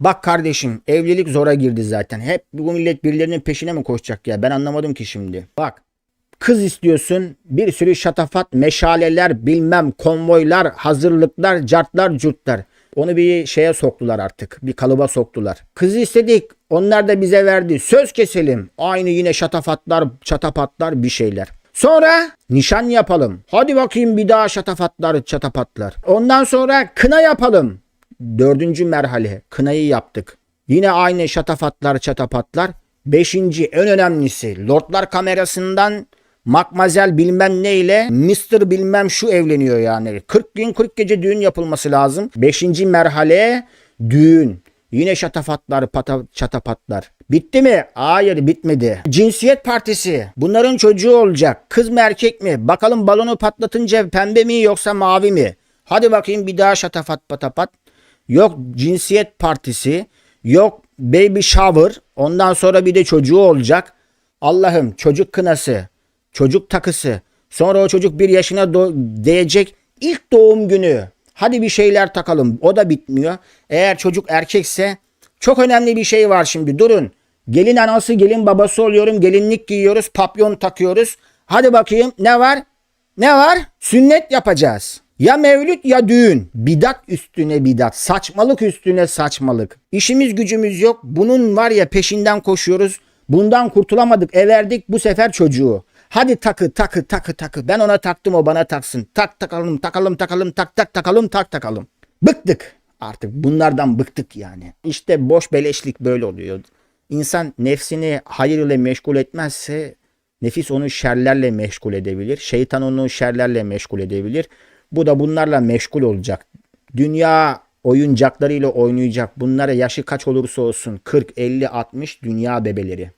Bak kardeşim evlilik zora girdi zaten. Hep bu millet birilerinin peşine mi koşacak ya? Ben anlamadım ki şimdi. Bak kız istiyorsun bir sürü şatafat, meşaleler, bilmem konvoylar, hazırlıklar, cartlar, curtlar. Onu bir şeye soktular artık. Bir kalıba soktular. Kızı istedik. Onlar da bize verdi. Söz keselim. Aynı yine şatafatlar, çatapatlar bir şeyler. Sonra nişan yapalım. Hadi bakayım bir daha şatafatlar, çatapatlar. Ondan sonra kına yapalım. Dördüncü merhale kınayı yaptık. Yine aynı şatafatlar çatapatlar. Beşinci en önemlisi Lordlar kamerasından Makmazel bilmem neyle Mr. bilmem şu evleniyor yani. 40 gün 40 gece düğün yapılması lazım. Beşinci merhale düğün. Yine şatafatlar pata, çatapatlar. Bitti mi? Hayır bitmedi. Cinsiyet partisi. Bunların çocuğu olacak. Kız mı erkek mi? Bakalım balonu patlatınca pembe mi yoksa mavi mi? Hadi bakayım bir daha şatafat patapat. Yok cinsiyet partisi. Yok baby shower. Ondan sonra bir de çocuğu olacak. Allah'ım çocuk kınası. Çocuk takısı. Sonra o çocuk bir yaşına do- değecek. ilk doğum günü. Hadi bir şeyler takalım. O da bitmiyor. Eğer çocuk erkekse çok önemli bir şey var şimdi. Durun. Gelin anası, gelin babası oluyorum. Gelinlik giyiyoruz, papyon takıyoruz. Hadi bakayım ne var? Ne var? Sünnet yapacağız. Ya mevlüt ya düğün. Bidat üstüne bidat. Saçmalık üstüne saçmalık. İşimiz gücümüz yok. Bunun var ya peşinden koşuyoruz. Bundan kurtulamadık. Everdik bu sefer çocuğu. Hadi takı takı takı takı. Ben ona taktım o bana taksın. Tak takalım takalım takalım tak tak takalım tak takalım. Bıktık. Artık bunlardan bıktık yani. İşte boş beleşlik böyle oluyor. İnsan nefsini hayır ile meşgul etmezse nefis onu şerlerle meşgul edebilir. Şeytan onu şerlerle meşgul edebilir. Bu da bunlarla meşgul olacak. Dünya oyuncaklarıyla oynayacak. Bunlara yaşı kaç olursa olsun 40, 50, 60 dünya bebeleri.